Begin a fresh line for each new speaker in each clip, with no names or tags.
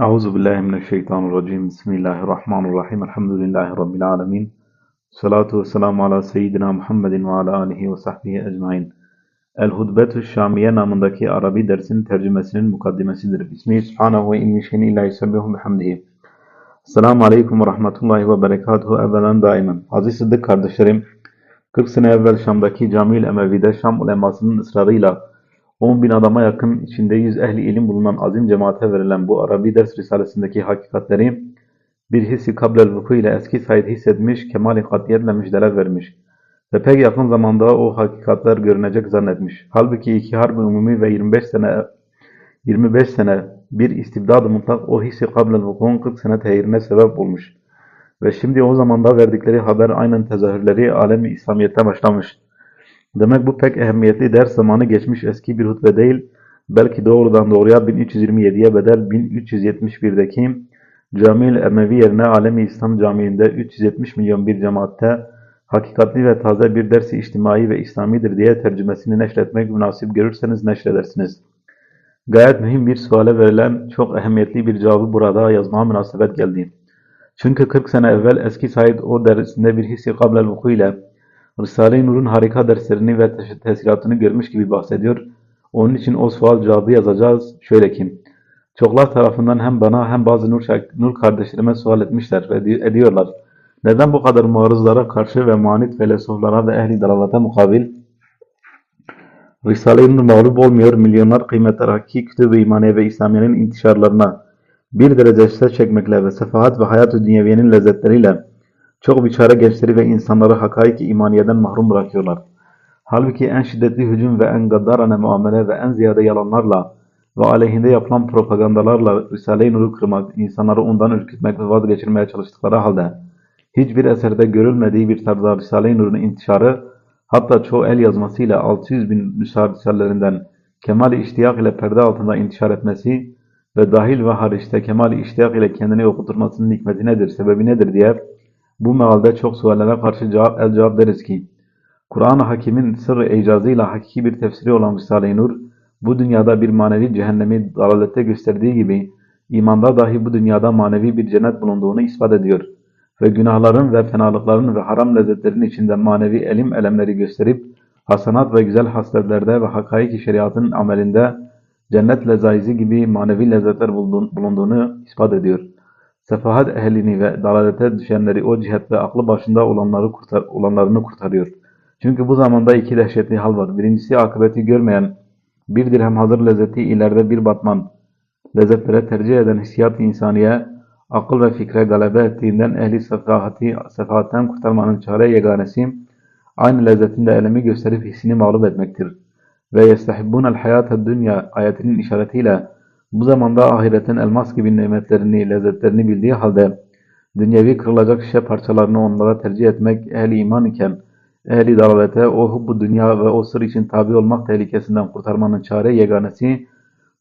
Euzu billahi mineşşeytanirracim. Bismillahirrahmanirrahim. Elhamdülillahi rabbil alamin. Salatu vesselamu ala seyyidina Muhammedin ve ala alihi ve sahbihi ecmaîn. El Hudbetü Şamiye namındaki Arabi dersinin tercümesinin mukaddimesidir. Bismihi subhanahu ve in şeyin illa bihamdihi. Selamun aleyküm ve rahmetullahi ve berekatuhu ebeden daimen. Aziz Sıddık kardeşlerim, 40 sene evvel Şam'daki Camiül Emevi'de Şam ulemasının ısrarıyla 10 bin adama yakın içinde yüz ehli ilim bulunan azim cemaate verilen bu Arabi ders risalesindeki hakikatleri bir hissi kablel vuku ile eski Said hissetmiş, kemali katiyetle müjdeler vermiş ve pek yakın zamanda o hakikatler görünecek zannetmiş. Halbuki iki harbi umumi ve 25 sene 25 sene bir istibdad-ı mutlak o hissi kablel vukun 40 sene tehirine sebep olmuş. Ve şimdi o zamanda verdikleri haber aynen tezahürleri alemi İslamiyet'te başlamış. Demek bu pek ehemmiyetli ders zamanı geçmiş eski bir hutbe değil, belki doğrudan doğruya 1327'ye bedel 1371'deki Camiül Emevi yerine Alemi İslam Camii'nde 370 milyon bir cemaatte hakikatli ve taze bir dersi içtimai ve İslamidir diye tercümesini neşretmek münasip görürseniz neşredersiniz. Gayet mühim bir suale verilen çok ehemmiyetli bir cevabı burada yazmaya münasebet geldi. Çünkü 40 sene evvel eski Said o dersinde bir hissi kablel vuku ile Risale-i Nur'un harika derslerini ve tesiratını görmüş gibi bahsediyor. Onun için o sual cevabı yazacağız. Şöyle ki, çoklar tarafından hem bana hem bazı Nur, Nur kardeşlerime sual etmişler ve ediyorlar. Neden bu kadar maruzlara karşı ve manit felsefelere ve ehli dalalata mukabil Risale-i Nur mağlup olmuyor, milyonlar kıymetler hakiki kütüb-i imaniye ve İslamiye'nin intişarlarına bir derece çekmekle ve sefahat ve hayat-ı dünyeviyenin lezzetleriyle çok biçare gençleri ve insanları hakaik imaniyeden mahrum bırakıyorlar. Halbuki en şiddetli hücum ve en gaddarane muamele ve en ziyade yalanlarla ve aleyhinde yapılan propagandalarla Risale-i Nur'u kırmak, insanları ondan ürkütmek ve vazgeçirmeye çalıştıkları halde hiçbir eserde görülmediği bir tarzda Risale-i Nur'un intişarı hatta çoğu el yazmasıyla 600 bin risallerinden kemal-i iştiyak ile perde altında intişar etmesi ve dahil ve hariçte kemal-i iştiyak ile kendini okuturmasının hikmeti nedir, sebebi nedir diye bu mealde çok suallere karşı cevap el cevap deriz ki, Kur'an-ı Hakim'in sırrı icazıyla hakiki bir tefsiri olan Risale-i Nur, bu dünyada bir manevi cehennemi dalalette gösterdiği gibi, imanda dahi bu dünyada manevi bir cennet bulunduğunu ispat ediyor. Ve günahların ve fenalıkların ve haram lezzetlerin içinde manevi elim elemleri gösterip, hasanat ve güzel hasletlerde ve hakaiki şeriatın amelinde cennet lezaizi gibi manevi lezzetler bulunduğunu ispat ediyor sefahat ehlini ve dalalete düşenleri o cihet ve aklı başında olanları kurtar, olanlarını kurtarıyor. Çünkü bu zamanda iki dehşetli hal var. Birincisi akıbeti görmeyen, bir dirhem hazır lezzeti ileride bir batman, lezzetlere tercih eden hissiyat insaniye, akıl ve fikre galebe ettiğinden ehli sefahati, sefahatten kurtarmanın çare yeganesi, aynı lezzetinde elemi gösterip hissini mağlup etmektir. Ve yestehibbunel hayata dünya ayetinin işaretiyle, bu zamanda ahiretin elmas gibi nimetlerini, lezzetlerini bildiği halde dünyevi kırılacak şişe parçalarını onlara tercih etmek ehli iman iken ehli dalalete o hubbu dünya ve o sır için tabi olmak tehlikesinden kurtarmanın çare yeganesi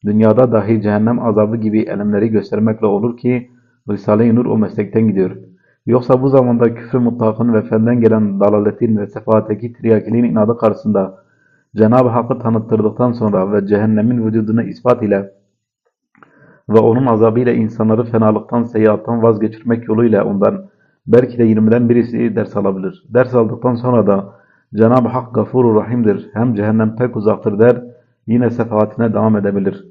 dünyada dahi cehennem azabı gibi elemleri göstermekle olur ki Risale-i Nur o meslekten gidiyor. Yoksa bu zamanda küfür mutlakın ve fenden gelen dalaletin ve sefahateki triyakiliğin inadı karşısında Cenab-ı Hakk'ı tanıttırdıktan sonra ve cehennemin vücudunu ispat ile ve onun azabıyla insanları fenalıktan, seyyiattan vazgeçirmek yoluyla ondan belki de 20'den birisi ders alabilir. Ders aldıktan sonra da Cenab-ı Hak gafurur rahimdir. Hem cehennem pek uzaktır der, yine sefahatine devam edebilir.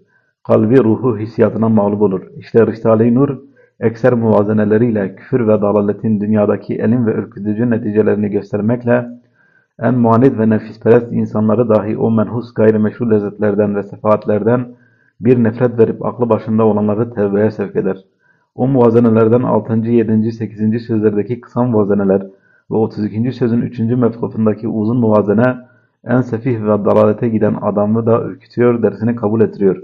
Kalbi ruhu hissiyatına mağlup olur. İşte Risale-i Nur, ekser muvazeneleriyle küfür ve dalaletin dünyadaki elim ve ürkütücü neticelerini göstermekle en muanid ve nefisperest insanları dahi o menhus gayrimeşru lezzetlerden ve sefaatlerden bir nefret verip aklı başında olanları tevbeye sevk eder. O muvazenelerden 6. 7. 8. sözlerdeki kısa muvazeneler ve 32. sözün 3. mefkufundaki uzun muvazene en sefih ve dalalete giden adamı da ürkütüyor, dersini kabul ettiriyor.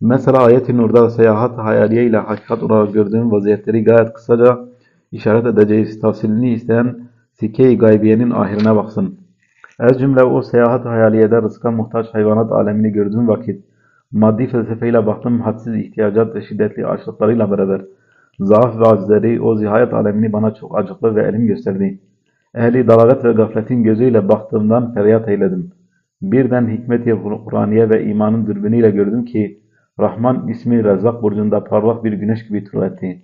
Mesela ayet-i nurda seyahat hayaliye ile hakikat olarak gördüğüm vaziyetleri gayet kısaca işaret edeceğiz. Tavsilini isteyen Sikke-i Gaybiye'nin ahirine baksın. Ez cümle o seyahat hayaliyede rızka muhtaç hayvanat alemini gördüğüm vakit Maddi felsefeyle baktım hadsiz ihtiyacat ve şiddetli açlıklarıyla beraber zaaf ve acizleri o zihayet alemini bana çok acıklı ve elim gösterdi. Ehli dalalet ve gafletin gözüyle baktığımdan feryat eyledim. Birden hikmet-i Kur'aniye ve imanın dürbünüyle gördüm ki Rahman ismi Rezzak burcunda parlak bir güneş gibi tur etti.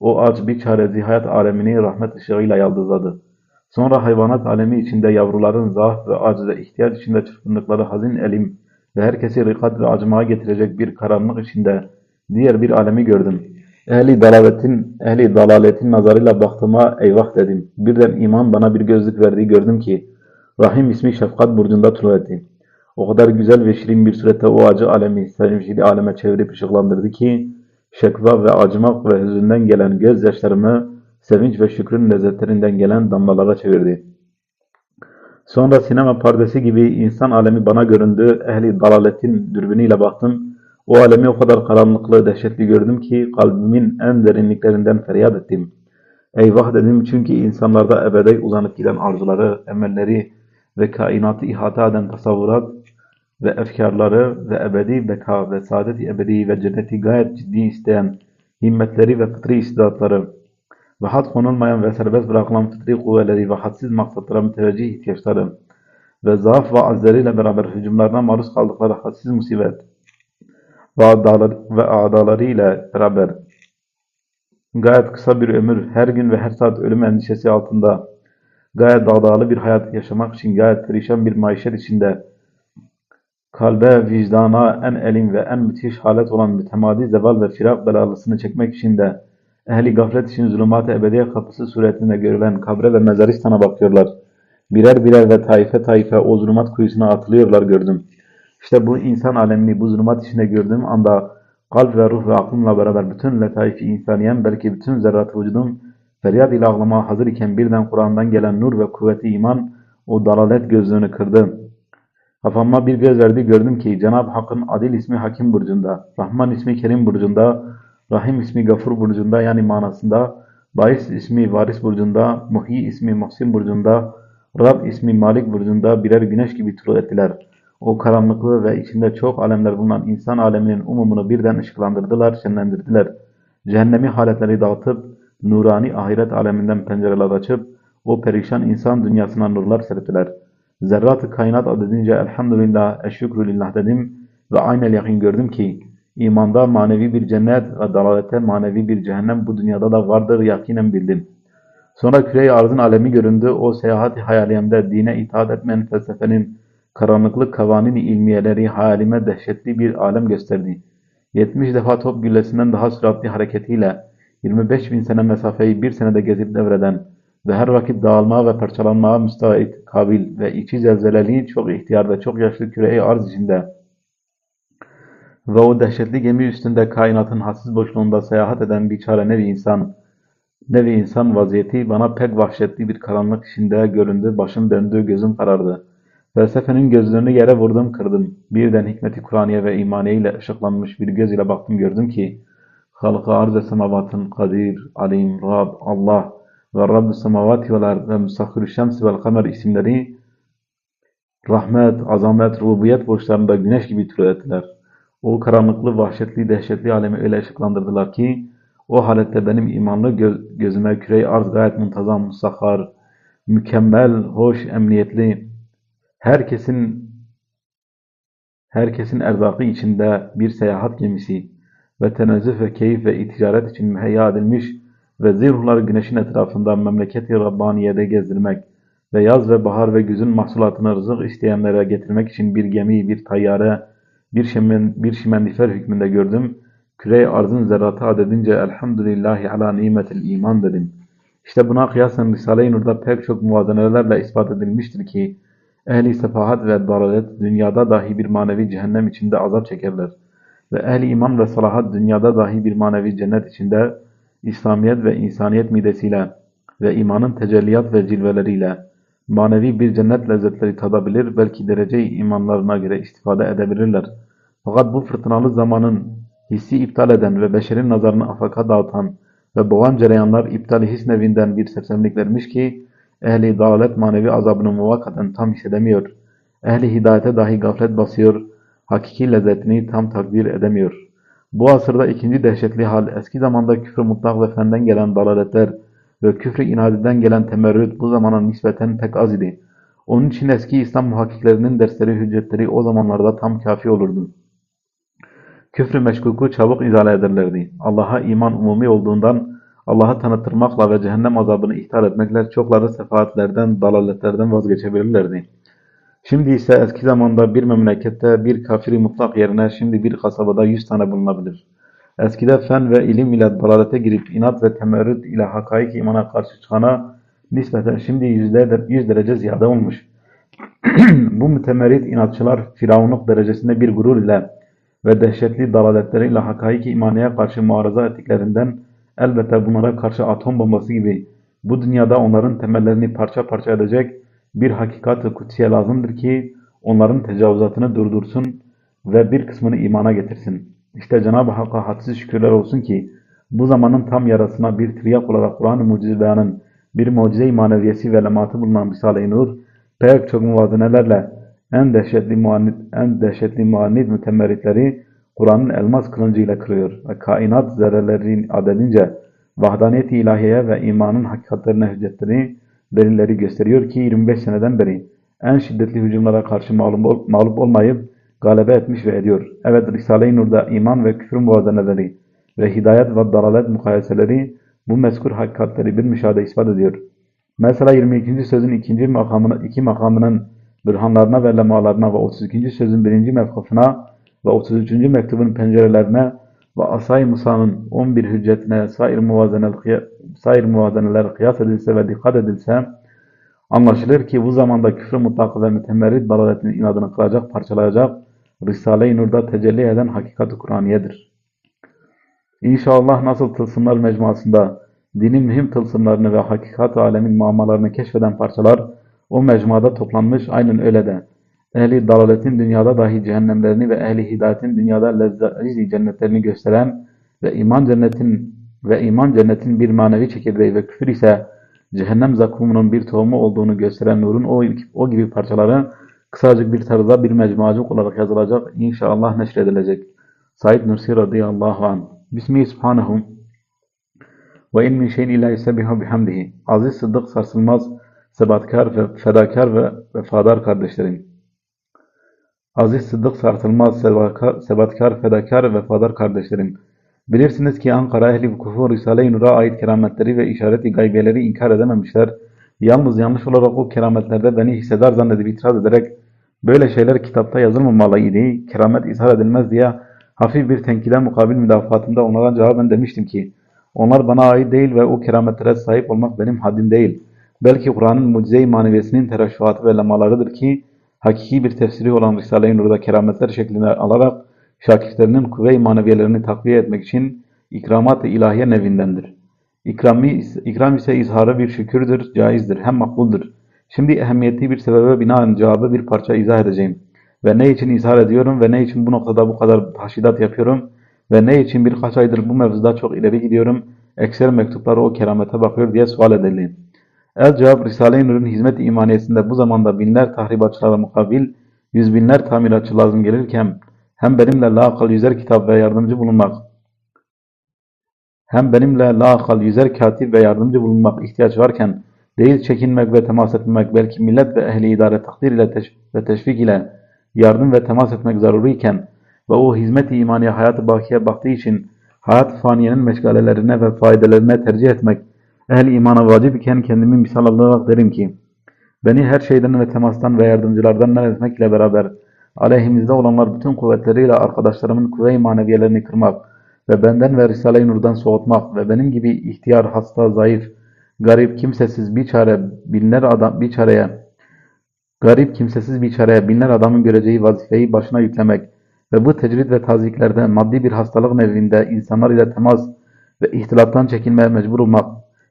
O aç bir çarezi hayat alemini rahmet ışığıyla yaldızladı. Sonra hayvanat alemi içinde yavruların zaaf ve acz ve ihtiyaç içinde çırpındıkları hazin elim ve herkesi rikat ve acımaya getirecek bir karanlık içinde diğer bir alemi gördüm. Ehli dalaletin, ehli dalaletin nazarıyla baktığıma eyvah dedim. Birden iman bana bir gözlük verdiği gördüm ki Rahim ismi şefkat burcunda tur etti. O kadar güzel ve şirin bir surette o acı alemi sevinçli aleme çevirip ışıklandırdı ki şekva ve acımak ve hüzünden gelen gözyaşlarımı sevinç ve şükrün lezzetlerinden gelen damlalara çevirdi. Sonra sinema perdesi gibi insan alemi bana göründü. Ehli dalaletin dürbünüyle baktım. O alemi o kadar karanlıklı, dehşetli gördüm ki kalbimin en derinliklerinden feryat ettim. Eyvah dedim çünkü insanlarda ebede uzanıp giden arzuları, emelleri ve kainatı ihata eden tasavvurat ve efkarları ve ebedi beka ve saadeti ebedi ve cenneti gayet ciddi isteyen himmetleri ve fıtri istidatları ve had konulmayan ve serbest bırakılan fıtri kuvveleri ve hadsiz maksatlara müteveccih ihtiyaçları ve zaaf ve azleriyle beraber hücumlarına maruz kaldıkları hadsiz musibet ve adalar ve adalarıyla beraber gayet kısa bir ömür, her gün ve her saat ölüm endişesi altında gayet dağdağlı bir hayat yaşamak için gayet perişan bir maişet içinde kalbe, vicdana en elim ve en müthiş halet olan mütemadi zeval ve firak belalısını çekmek için de ehli gaflet için zulümat-ı ebediye kapısı suretinde görülen kabre ve mezaristana bakıyorlar. Birer birer ve taife taife o zulümat kuyusuna atılıyorlar gördüm. İşte bu insan alemini bu zulümat içinde gördüğüm anda kalp ve ruh ve aklımla beraber bütün letaifi insaniyen belki bütün zerrat vücudum feryat ile ağlamaya hazır iken birden Kur'an'dan gelen nur ve kuvveti iman o dalalet gözlüğünü kırdı. Kafama bir göz verdi gördüm ki Cenab-ı Hakk'ın Adil ismi Hakim burcunda, Rahman ismi Kerim burcunda, Rahim ismi Gafur burcunda yani manasında, Bayis ismi Varis burcunda, Muhyi ismi Muhsin burcunda, Rab ismi Malik burcunda birer güneş gibi tur ettiler. O karanlıklı ve içinde çok alemler bulunan insan aleminin umumunu birden ışıklandırdılar, şenlendirdiler. Cehennemi haletleri dağıtıp, nurani ahiret aleminden pencereler açıp, o perişan insan dünyasına nurlar serptiler. Zerrat-ı kainat adedince elhamdülillah, eşşükrü lillah dedim ve aynel yakin gördüm ki, imanda manevi bir cennet ve dalalette manevi bir cehennem bu dünyada da vardır yakinen bildim. Sonra küre arzın alemi göründü, o seyahati hayaliyemde dine itaat etmeyen felsefenin karanlıklık kavanin ilmiyeleri hayalime dehşetli bir alem gösterdi. 70 defa top güllesinden daha süratli hareketiyle 25 bin sene mesafeyi bir senede gezip devreden ve her vakit dağılmaya ve parçalanmaya müstahit, kabil ve içi zelzeleli çok ihtiyar ve çok yaşlı küre arz içinde ve o dehşetli gemi üstünde kainatın hassiz boşluğunda seyahat eden biçare nevi insan, nevi insan vaziyeti bana pek vahşetli bir karanlık içinde göründü, başım döndü, gözüm karardı. Felsefenin gözlerini yere vurdum, kırdım. Birden hikmeti Kur'aniye ve imaniye ile ışıklanmış bir göz ile baktım, gördüm ki, halka arz ve semavatın kadir, alim, Rab, Allah ve Rabb-ı semavati vel ard ve müsahhir şems vel kamer isimleri rahmet, azamet, rububiyet borçlarında güneş gibi türü ettiler. O karanlıklı, vahşetli, dehşetli alemi öyle ışıklandırdılar ki, o halette benim imanlı göz, gözüme küre arz gayet muntazam, musahhar, mükemmel, hoş, emniyetli, herkesin herkesin erzakı içinde bir seyahat gemisi ve tenezzüh ve keyif ve ticaret için müheyya edilmiş ve zirhları güneşin etrafında memleketi Rabbaniye'de gezdirmek ve yaz ve bahar ve güzün mahsulatını rızık isteyenlere getirmek için bir gemi, bir tayyare, bir, şemen, bir şimendifer hükmünde gördüm. Küre arzın zerratı adedince elhamdülillahi ala nimetil iman dedim. İşte buna kıyasen Risale-i Nur'da pek çok muvazenelerle ispat edilmiştir ki ehli sefahat ve dalalet dünyada dahi bir manevi cehennem içinde azap çekerler. Ve ehli iman ve salahat dünyada dahi bir manevi cennet içinde İslamiyet ve insaniyet midesiyle ve imanın tecelliyat ve cilveleriyle manevi bir cennet lezzetleri tadabilir, belki derece imanlarına göre istifade edebilirler. Fakat bu fırtınalı zamanın hissi iptal eden ve beşerin nazarını afaka dağıtan ve boğan cereyanlar iptal his nevinden bir sersemlik vermiş ki, ehli dalalet manevi azabını muvakkaten tam hissedemiyor. Ehli hidayete dahi gaflet basıyor, hakiki lezzetini tam takdir edemiyor. Bu asırda ikinci dehşetli hal, eski zamanda küfrü mutlak ve fenden gelen dalaletler ve küfrü inadiden gelen temerrüt bu zamana nispeten pek az idi. Onun için eski İslam muhakkiklerinin dersleri, hüccetleri o zamanlarda tam kafi olurdu. Küfrü meşkuku çabuk izale ederlerdi. Allah'a iman umumi olduğundan Allah'ı tanıtırmakla ve cehennem azabını ihtar etmekle çokları sefaatlerden, dalaletlerden vazgeçebilirlerdi. Şimdi ise eski zamanda bir memlekette bir kafiri mutlak yerine şimdi bir kasabada yüz tane bulunabilir. Eskide fen ve ilim ile dalalete girip inat ve temerrüt ile hakaik imana karşı çıkana nispeten şimdi yüzde, yüz derece ziyade olmuş. Bu mütemerrit inatçılar firavunluk derecesinde bir gurur ile ve dehşetli dalaletleriyle hakaik imaniye karşı muarıza ettiklerinden elbette bunlara karşı atom bombası gibi bu dünyada onların temellerini parça parça edecek bir hakikat-ı kutsiye lazımdır ki onların tecavüzatını durdursun ve bir kısmını imana getirsin. İşte Cenab-ı Hakk'a hadsiz şükürler olsun ki bu zamanın tam yarasına bir triyak olarak Kur'an-ı Mucize Beyan'ın bir mucize-i maneviyesi ve lematı bulunan Risale-i Nur pek çok muvazenelerle en dehşetli muannid, en dehşetli muannid mütemerritleri Kur'an'ın elmas kılıncıyla kırıyor ve kainat zerrelerin adedince vahdaniyet-i ilahiyeye ve imanın hakikatlerine hüccetleri, delilleri gösteriyor ki 25 seneden beri en şiddetli hücumlara karşı mağlup, mağlup olmayıp galebe etmiş ve ediyor. Evet Risale-i Nur'da iman ve küfür muvazeneleri ve hidayet ve dalalet mukayeseleri bu mezkur hakikatleri bir müşahede ispat ediyor. Mesela 22. sözün ikinci makamına, iki makamının bürhanlarına ve lemalarına ve 32. sözün birinci mevkufuna ve 33. mektubun pencerelerine ve Asay Musa'nın 11 hüccetine sair, muvazeneler, sair muvazeneler kıyas edilse ve dikkat edilse anlaşılır ki bu zamanda küfrü mutlak ve mütemerrit dalaletin inadını kıracak, parçalayacak Risale-i Nur'da tecelli eden hakikat-ı Kur'aniyedir. İnşallah nasıl tılsımlar mecmuasında dinin mühim tılsımlarını ve hakikat alemin mamalarını keşfeden parçalar o mecmuada toplanmış aynen öyle de. Ehli dalaletin dünyada dahi cehennemlerini ve ehli hidayetin dünyada lezzetli cennetlerini gösteren ve iman cennetin ve iman cennetin bir manevi çekirdeği ve küfür ise cehennem zakumunun bir tohumu olduğunu gösteren nurun o, o gibi parçaları kısacık bir tarzda bir mecmuacık olarak yazılacak, inşallah neşredilecek. Said Nursi radıyallahu anh. Bismihi subhanahu ve in min şeyin illa yusebbihu bihamdihi. Aziz Sıddık sarsılmaz, sebatkar ve fedakar ve vefadar kardeşlerim. Aziz Sıddık sarsılmaz, sebatkar, fedakar ve vefadar kardeşlerim. Bilirsiniz ki Ankara ehli vukufu Risale-i Nur'a ait kerametleri ve işareti gaybeleri inkar edememişler. Yalnız yanlış olarak o kerametlerde beni hissedar zannedip itiraz ederek böyle şeyler kitapta yazılmamalıydı, keramet izhar edilmez diye hafif bir tenkide mukabil müdafaatımda onlara cevaben demiştim ki onlar bana ait değil ve o kerametlere sahip olmak benim haddim değil. Belki Kur'an'ın mucize-i maneviyesinin tereşşuatı ve lemalarıdır ki hakiki bir tefsiri olan Risale-i Nur'da kerametler şeklinde alarak şakirtlerinin kuvve-i maneviyelerini takviye etmek için ikramat-ı ilahiye nevindendir. İkrami, ikram ise izharı bir şükürdür, caizdir, hem makbuldur. Şimdi ehemmiyetli bir sebebe binaen cevabı bir parça izah edeceğim. Ve ne için izhar ediyorum ve ne için bu noktada bu kadar taşidat yapıyorum ve ne için birkaç aydır bu mevzuda çok ileri gidiyorum, ekser mektupları o keramete bakıyor diye sual edelim. El cevap Risale-i Nur'un hizmet-i imaniyesinde bu zamanda binler tahribatçılara mukabil, yüz binler tamiratçı lazım gelirken hem benimle laqal yüzer kitap ve yardımcı bulunmak hem benimle laqal yüzer katip ve yardımcı bulunmak ihtiyaç varken değil çekinmek ve temas etmek belki millet ve ehli idare takdir ile teş ve teşvik ile yardım ve temas etmek zaruriyken ve o hizmet-i imaniye hayat-ı bakiye baktığı için hayat faniyenin meşgalelerine ve faydelerine tercih etmek ehl imana vacip iken kendimi misal alarak derim ki beni her şeyden ve temastan ve yardımcılardan men etmekle beraber aleyhimizde olanlar bütün kuvvetleriyle arkadaşlarımın kuvve-i maneviyelerini kırmak ve benden ve Risale-i Nur'dan soğutmak ve benim gibi ihtiyar, hasta, zayıf, garip, kimsesiz bir çare binler adam bir çareye garip, kimsesiz bir çareye binler adamın göreceği vazifeyi başına yüklemek ve bu tecrid ve taziklerde maddi bir hastalık nevinde insanlar ile temas ve ihtilaftan çekinmeye mecbur olmak,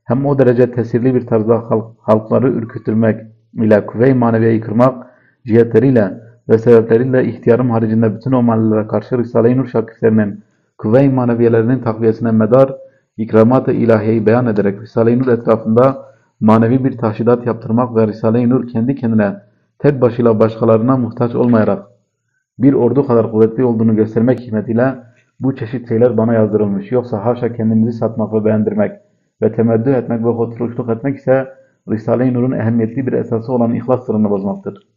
hem o derece tesirli bir tarzda halk, halkları ürkütürmek ile kuvve-i maneviyeyi kırmak cihetleriyle ve sebepleriyle ihtiyarım haricinde bütün o mahallelere karşı Risale-i Nur şakirtlerinin kuvve-i maneviyelerinin takviyesine medar ikramat-ı ilahiyeyi beyan ederek Risale-i Nur etrafında manevi bir taşidat yaptırmak ve Risale-i Nur kendi kendine tek başıyla başkalarına muhtaç olmayarak bir ordu kadar kuvvetli olduğunu göstermek hikmetiyle bu çeşit şeyler bana yazdırılmış. Yoksa haşa kendimizi satmak ve beğendirmek ve temeddü etmek ve hotruşluk etmek ise Risale-i Nur'un ehemmiyetli bir esası olan ihlas sırrını bozmaktır.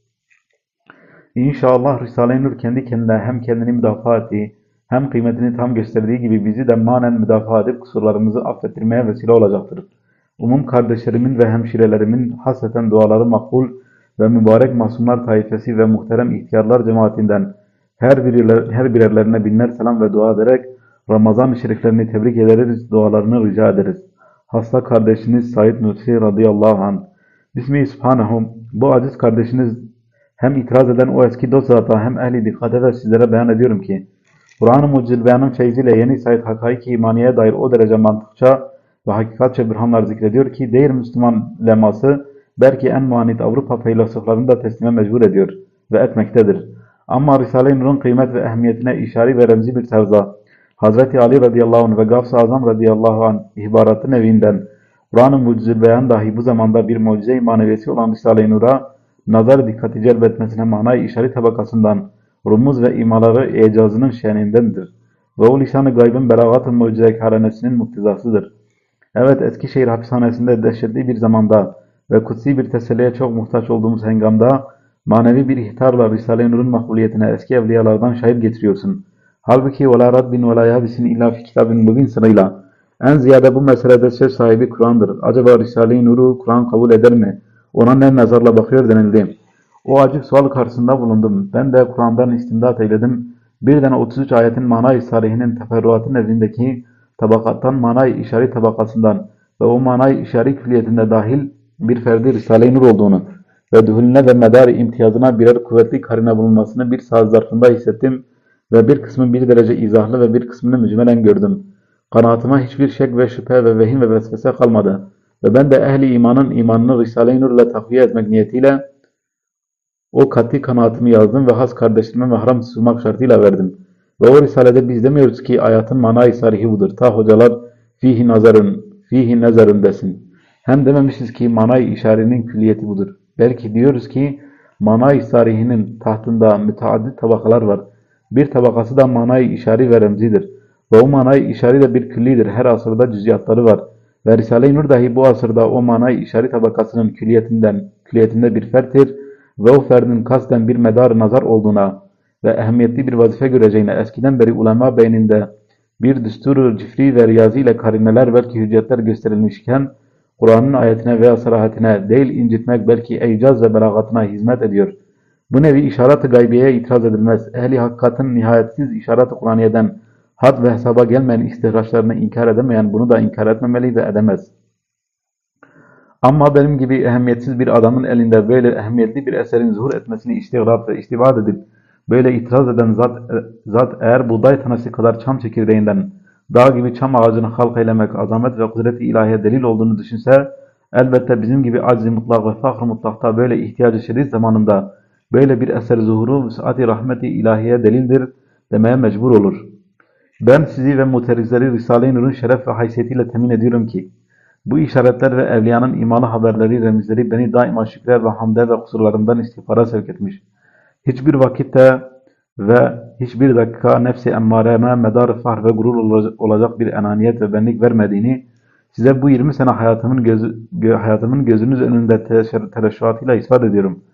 İnşallah Risale-i Nur kendi kendine hem kendini müdafaa ettiği hem kıymetini tam gösterdiği gibi bizi de manen müdafaa edip kusurlarımızı affettirmeye vesile olacaktır. Umum kardeşlerimin ve hemşirelerimin hasreten duaları makbul ve mübarek masumlar taifesi ve muhterem ihtiyarlar cemaatinden her, biriler, her birerlerine binler selam ve dua ederek Ramazan-ı şeriflerini tebrik ederiz, dualarını rica ederiz. Hasta kardeşiniz Said Nursi radıyallahu anh. Bismihi subhanahu. Bu aciz kardeşiniz hem itiraz eden o eski dost zata hem ehli dikkate de sizlere beyan ediyorum ki Kur'an-ı Mucizül Beyan'ın feyziyle yeni Said Hakaiki imaniye dair o derece mantıkça ve hakikatçe bürhanlar zikrediyor ki değer Müslüman leması belki en muanit Avrupa feylasıflarını da teslime mecbur ediyor ve etmektedir. Ama Risale-i Nur'un kıymet ve ehemmiyetine işari ve remzi bir tarzda Hazreti Ali radıyallahu anh ve Gavs-ı Azam radıyallahu anh ihbaratı nevinden Kur'an-ı Mucizül Beyan dahi bu zamanda bir mucize-i maneviyesi olan Risale-i Nur'a nazar dikkati celbetmesine manay işari tabakasından rumuz ve imaları ecazının şenindendir. Ve o lisan-ı gaybın belagat-ı mucize-kârenesinin muktezasıdır. Evet Eskişehir hapishanesinde dehşetli bir zamanda ve kutsi bir teselliye çok muhtaç olduğumuz hengamda manevi bir ihtarla Risale-i Nur'un makbuliyetine eski evliyalardan şahit getiriyorsun. Halbuki وَلَا رَدْبٍ وَلَا يَابِسٍ illa fi kitabin mubin sırayla en ziyade bu meselede söz sahibi Kur'an'dır. Acaba Risale-i Nur'u Kur'an kabul eder mi? Ona ne nazarla bakıyor denildi. O acip sual karşısında bulundum. Ben de Kur'an'dan istimdat eyledim. Birden 33 ayetin manay-ı sarihinin teferruatı nezdindeki tabakattan manay işari tabakasından ve o manay işari külliyetinde dahil bir ferdi Risale-i Nur olduğunu ve dühülüne ve medar imtiyazına birer kuvvetli karine bulunmasını bir saat zarfında hissettim ve bir kısmı bir derece izahlı ve bir kısmını mücmelen gördüm. Kanaatıma hiçbir şek ve şüphe ve vehim ve vesvese kalmadı ve ben de ehli imanın imanını Risale-i Nur ile takviye etmek niyetiyle o kat'i kanaatimi yazdım ve has kardeşime mahram tutmak şartıyla verdim. Ve o risalede biz demiyoruz ki hayatın manayı sarihi budur. Ta hocalar fihi nazarın, fihi nazarın desin. Hem dememişiz ki manayı işarenin külliyeti budur. Belki diyoruz ki manayı sarihinin tahtında müteaddit tabakalar var. Bir tabakası da manayı işari ve remzidir. Ve o manayı işari de bir küllidir. Her asırda cüziyatları var. Ve Risale-i Nur dahi bu asırda o manayı işari tabakasının külliyetinden, külliyetinde bir ferttir ferdin kasten bir medar nazar olduğuna ve ehemmiyetli bir vazife göreceğine eskiden beri ulema beyninde bir düstur cifri ve riyazi ile karineler belki hüccetler gösterilmişken Kur'an'ın ayetine veya sarahatine değil incitmek belki icaz ve belagatına hizmet ediyor. Bu nevi işaret-i gaybiyeye itiraz edilmez. Ehli hakikatin nihayetsiz işaret-i Kur'aniye'den had ve hesaba gelmeyen istihraçlarını inkar edemeyen bunu da inkar etmemeli ve edemez. Ama benim gibi ehemmiyetsiz bir adamın elinde böyle ehemmiyetli bir eserin zuhur etmesini iştigrab ve iştibad edip böyle itiraz eden zat, zat eğer buğday tanesi kadar çam çekirdeğinden dağ gibi çam ağacını halk eylemek azamet ve kudret-i ilahiye delil olduğunu düşünse elbette bizim gibi aczi mutlak ve fahr mutlakta böyle ihtiyacı şiddet zamanında böyle bir eser zuhuru vüs'at-i rahmeti ilahiye delildir demeye mecbur olur. Ben sizi ve muterizleri Risale-i Nur'un şeref ve haysiyetiyle temin ediyorum ki bu işaretler ve evliyanın imanı haberleri, remizleri beni daima şükrer ve hamde ve kusurlarımdan istiğfara sevk etmiş. Hiçbir vakitte ve hiçbir dakika nefsi emmareme medar fahr ve gurur olacak bir enaniyet ve benlik vermediğini size bu 20 sene hayatımın, gözü, hayatımın gözünüz önünde tereşşuatıyla ispat ediyorum.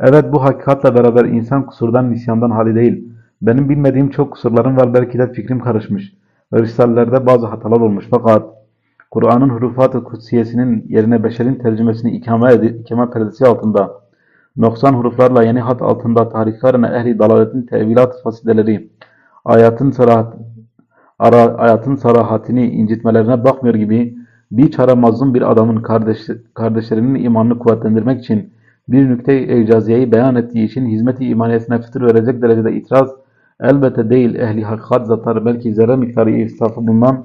Evet bu hakikatle beraber insan kusurdan, nisyandan hali değil. Benim bilmediğim çok kusurlarım var belki de fikrim karışmış ve bazı hatalar olmuş fakat Kur'an'ın hurufat-ı kutsiyesinin yerine beşerin tercümesini ikame, ikame perdesi altında, noksan huruflarla yeni hat altında tarifkarına ehli dalaletin tevilat fasideleri, ayatın sarahat, ara, hayatın sarahatini incitmelerine bakmıyor gibi bir çare mazlum bir adamın kardeş, kardeşlerinin imanını kuvvetlendirmek için bir nükte-i icaziyyeyi beyan ettiği için hizmet-i imaniyesine fıtır verecek derecede itiraz elbette değil ehli hakikat zatları belki zerre miktarı istafı bundan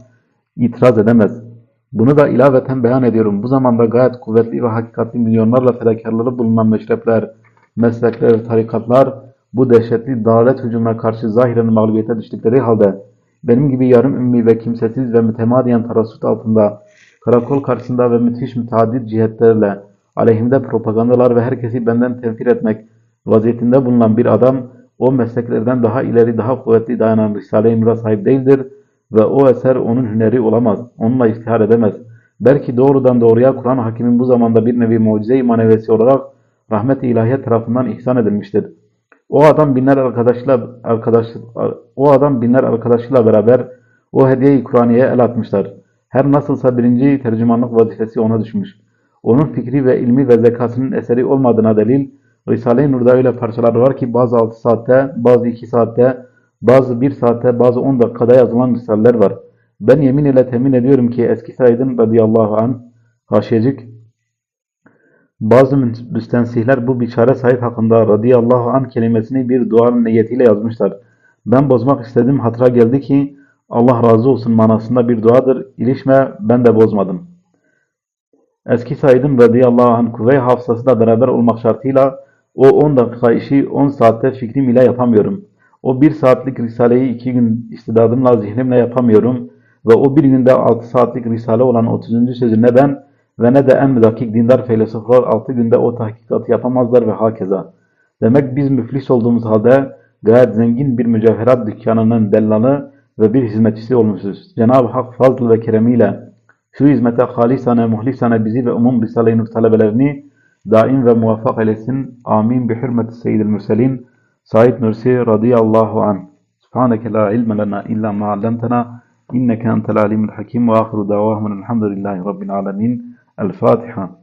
itiraz edemez. Bunu da ilaveten beyan ediyorum. Bu zamanda gayet kuvvetli ve hakikatli milyonlarla fedakarları bulunan meşrepler, meslekler, tarikatlar bu dehşetli dalalet hücumuna karşı zahiren mağlubiyete düştükleri halde benim gibi yarım ümmi ve kimsesiz ve mütemadiyen tarassut altında karakol karşısında ve müthiş müteaddit cihetlerle aleyhimde propagandalar ve herkesi benden tevfir etmek vaziyetinde bulunan bir adam o mesleklerden daha ileri daha kuvvetli dayanan Risale-i Nur'a sahip değildir ve o eser onun hüneri olamaz, onunla iftihar edemez. Belki doğrudan doğruya Kur'an hakimin bu zamanda bir nevi mucize-i manevesi olarak rahmet-i ilahiye tarafından ihsan edilmiştir. O adam binler arkadaşla arkadaş o adam binler arkadaşıyla beraber o hediye-i Kur'aniye'ye el atmışlar. Her nasılsa birinci tercümanlık vazifesi ona düşmüş. Onun fikri ve ilmi ve zekasının eseri olmadığına delil, Risale-i Nur'da öyle parçalar var ki bazı 6 saatte, bazı 2 saatte, bazı 1 saatte, bazı 10 dakikada yazılan risaleler var. Ben yemin ile temin ediyorum ki eski Said'in radıyallahu anh, haşiyecik, bazı müstensihler bu biçare Said hakkında radıyallahu anh kelimesini bir duanın niyetiyle yazmışlar. Ben bozmak istedim, hatıra geldi ki Allah razı olsun manasında bir duadır. İlişme, ben de bozmadım. Eski Said'in radıyallahu anh kuvve hafızasıyla beraber olmak şartıyla o 10 dakika işi 10 saatte fikrim ile yapamıyorum. O 1 saatlik risaleyi 2 gün istidadımla zihnimle yapamıyorum. Ve o bir günde 6 saatlik risale olan 30. sözü ne ben ve ne de en müdakik dindar felsefeler 6 günde o tahkikatı yapamazlar ve hakeza. Demek biz müflis olduğumuz halde gayet zengin bir mücevherat dükkanının dellalı ve bir hizmetçisi olmuşuz. Cenab-ı Hak fazl ve keremiyle şu hizmete halisane, muhlisane bizi ve umum Risale-i Nur talebelerini daim ve muvaffak eylesin. Amin. Bi hürmeti seyyidil mürselin. Said Nursi radıyallahu anh. Subhaneke la ilme lena illa ma allamtena. İnneke entel alimul hakim ve ahiru davahmun elhamdülillahi rabbil alemin. El Fatiha.